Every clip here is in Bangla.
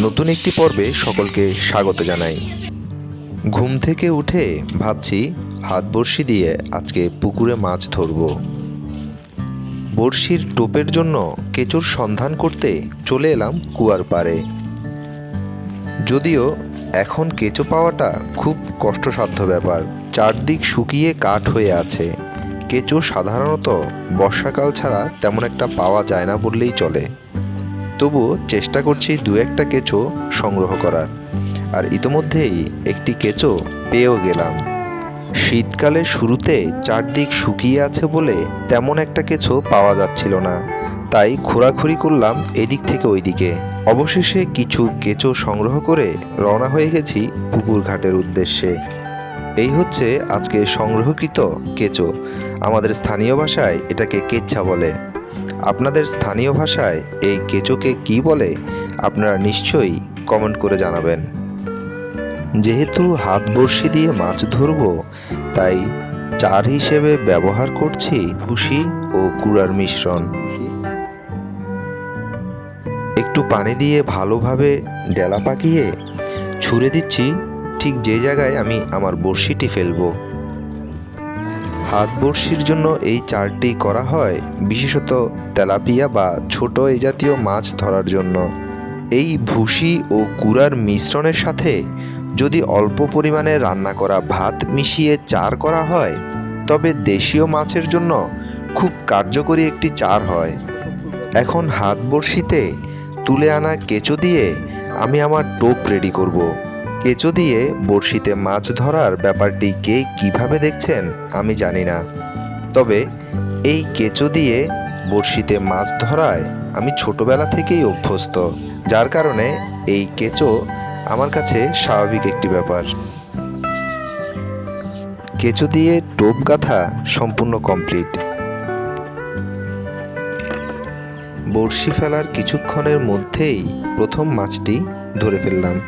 নতুন একটি পর্বে সকলকে স্বাগত জানাই। ঘুম থেকে উঠে ভাবছি হাত বড়শি দিয়ে আজকে পুকুরে মাছ ধরব। বড়শির টোপের জন্য কেঁচোর সন্ধান করতে চলে এলাম কুয়ার পাড়ে। যদিও এখন কেঁচো পাওয়াটা খুব কষ্টসাধ্য ব্যাপার, চারদিক শুকিয়ে কাঠ হয়ে আছে। কেঁচো সাধারণত বর্ষাকাল ছাড়া তেমন একটা পাওয়া যায় না বললেই চলে। তবুও চেষ্টা করছি দু একটা কেঁচো সংগ্রহ করার। আর ইতোমধ্যেই একটি কেঁচো পেয়েও গেলাম। শীতকালের শুরুতে চারদিক শুকিয়ে আছে বলে তেমন একটা কেঁচো পাওয়া যাচ্ছিল না। তাই খোরাখুরি করলাম এদিক থেকে ওইদিকে। অবশেষে কিছু কেঁচো সংগ্রহ করে রওনা হয়ে গেছি পুকুর ঘাটের উদ্দেশ্যে। এই হচ্ছে আজকে সংগ্রহকৃত কেঁচো। আমাদের স্থানীয় ভাষায় এটাকে কেচ্ছা বলে। আপনাদের স্থানীয় ভাষায় এই কেঁচোকে কি বলে, আপনারা নিশ্চয়ই কমেন্ট করে জানাবেন। যেহেতু হাত বড়শি দিয়ে মাছ ধরবো, তাই চার হিসেবে ব্যবহার করছি ভুসি ও কুড়ার মিশ্রণ। একটু পানি দিয়ে ভালোভাবে ডেলা পাকিয়ে ছুঁড়ে দিচ্ছি, ঠিক যে জায়গায় আমি আমার বড়শিটি ফেলব। বড়শির জন্য এই চারটি করা হয় বিশেষত তেলাপিয়া বা ছোট এ জাতীয় মাছ ধরার জন্য এই ভুসি ও কুড়ার মিশ্রণের সাথে যদি অল্প পরিমাণে রান্না করা ভাত মিশিয়ে চার করা হয়, তবে দেশীয় মাছের জন্য খুব কার্যকরী একটি চার হয় এখন হাত বড়শিতে তুলে আনা কেঁচো দিয়ে আমি আমার টোপ রেডি করব। কেঁচো দিয়ে বড়শিতে মাছ ধরার ব্যাপারটি কে কীভাবে দেখছেন, আমি জানি না। তবে এই কেঁচো দিয়ে বড়শিতে মাছ ধরায় আমি ছোটবেলা থেকেই অভ্যস্ত, যার কারণে এই কেঁচো আমার কাছে স্বাভাবিক একটি ব্যাপার। কেঁচো দিয়ে টোপ গাঁথা সম্পূর্ণ কমপ্লিট। বড়শি ফেলার কিছুক্ষণের মধ্যেই প্রথম মাছটি ধরে ফেললাম।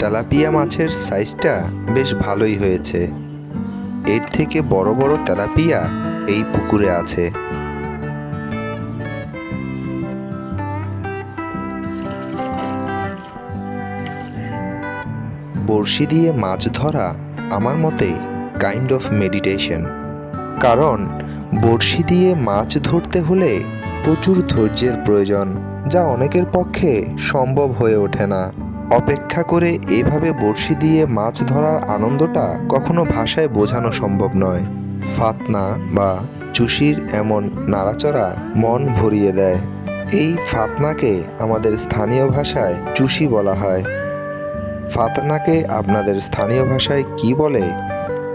তেলাপিয়া মাছের সাইজটা বেশ ভালোই হয়েছে। এর থেকে বড় বড় তেলাপিয়া এই পুকুরে আছে। বড়শি দিয়ে মাছ ধরা আমার মতে কাইন্ড অফ মেডিটেশন কারণ বড়শি দিয়ে মাছ ধরতে হলে প্রচুর ধৈর্যের প্রয়োজন, যা অনেকের পক্ষে সম্ভব হয়ে ওঠে না। অপেক্ষা করে এভাবে বড়শি দিয়ে মাছ ধরার আনন্দটা কখনো ভাষায় বোঝানো সম্ভব নয়। ফাতনা বা চুষির এমন নাড়াচড়া মন ভরিয়ে দেয়। এই ফাতনাকে আমাদের স্থানীয় ভাষায় চুষি বলা হয়। ফাতনাকে আপনাদের স্থানীয় ভাষায় কি বলে,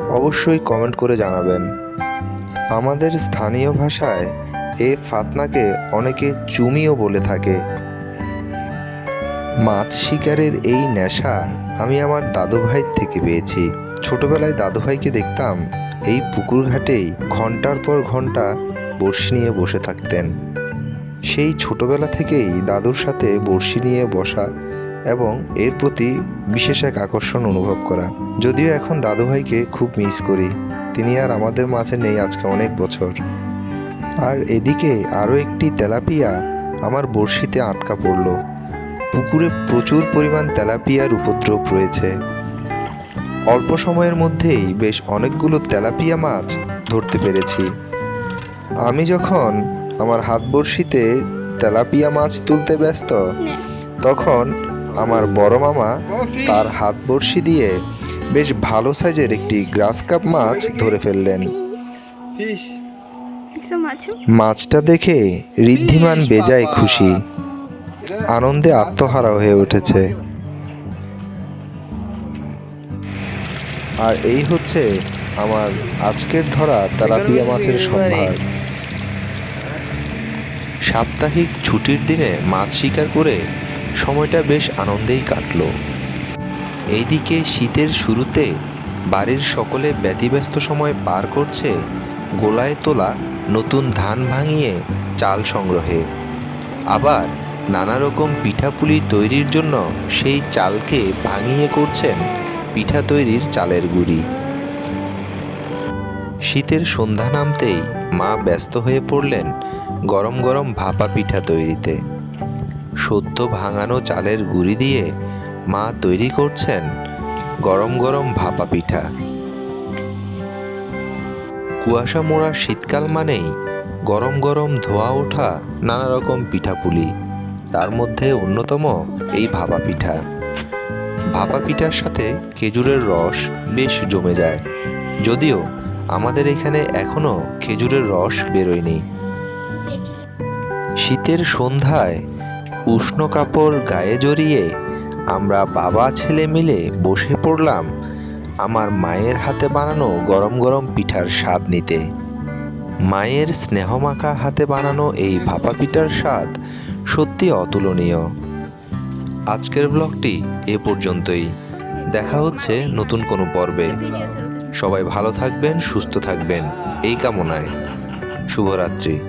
অবশ্যই কমেন্ট করে জানাবেন। আমাদের স্থানীয় ভাষায় এ ফাতনাকে অনেকে চুমিও বলে থাকে। মাছ শিকারের এই নেশা আমি আমার দাদুভাইয়ের থেকে পেয়েছি। ছোটবেলায় দাদুভাইকে দেখতাম এই পুকুর ঘাটেই ঘণ্টার পর ঘণ্টা বড়শি নিয়ে বসে থাকতেন। সেই ছোটবেলা থেকেই দাদুর সাথে বড়শি নিয়ে বসা এবং এর প্রতি বিশেষ এক আকর্ষণ অনুভব করা। যদিও এখন দাদুভাইকে খুব মিস করি, তিনি আর আমাদের মাঝে নেই আজকে অনেক বছর। আর এদিকে আরও একটি তেলাপিয়া আমার বড়শিতে আটকা পড়ল। পুকুরে প্রচুর পরিমাণ তেলাপিয়ার উপদ্রব রয়েছে। অল্প সময়ের মধ্যেই বেশ অনেকগুলো তেলাপিয়া মাছ ধরতে পেরেছি। আমি যখন আমার হাত বড়শিতে তেলাপিয়া মাছ তুলতে ব্যস্ত তখন আমার বড় মামা তার হাত বড়শি দিয়ে বেশ ভালো সাইজের একটি গ্রাস কাপ মাছ ধরে ফেললেন। মাছটা দেখে ঋদ্ধিমান বেজায় খুশি। আনন্দে আত্মহারা হয়ে উঠেছে। আর এই হচ্ছে আমার আজকের ধরা তেলাপিয়া মাছের সম্ভার। সাপ্তাহিক ছুটির দিনে মাছ শিকার করে সময়টা বেশ আনন্দেই কাটলো। এইদিকে শীতের শুরুতে বাড়ির সকলে ব্যতিব্যস্ত সময় পার করছে গোলায় তোলা নতুন ধান ভাঙিয়ে চাল সংগ্রহে। আবার নানা রকম পিঠাপুলি তৈরির জন্য সেই চালকে ভাঙিয়ে করছেন পিঠা তৈরির চালের গুঁড়ি। শীতের সন্ধ্যা নামতেই মা ব্যস্ত হয়ে পড়লেন গরম গরম ভাপা পিঠা তৈরিতে। সদ্য ভাঙানো চালের গুঁড়ি দিয়ে মা তৈরি করছেন গরম গরম ভাপা পিঠা। কুয়াশা মোড়া শীতকাল মানেই গরম গরম ধোয়া ওঠা নানা রকম পিঠাপুলি। তার মধ্যে অন্যতম এই ভাপা পিঠা। ভাপা পিঠার সাথে খেজুরের রস বেশ জমে যায়। যদিও আমাদের এখানে এখনও খেজুরের রস বেরোয়নি। শীতের সন্ধ্যায় উষ্ণ কাপড় গায়ে জড়িয়ে আমরা বাবা, ছেলে মিলে বসে পড়লাম আমার মায়ের হাতে বানানো গরম গরম পিঠার স্বাদ নিতে। মায়ের স্নেহমাখা হাতে বানানো এই ভাপা পিঠার স্বাদ সত্যি অতুলনীয়। আজকের ব্লগটি এ পর্যন্তই। দেখা হচ্ছে নতুন কোনো পর্বে। সবাই ভালো থাকবেন, সুস্থ থাকবেন। এই কামনায়। শুভরাত্রি।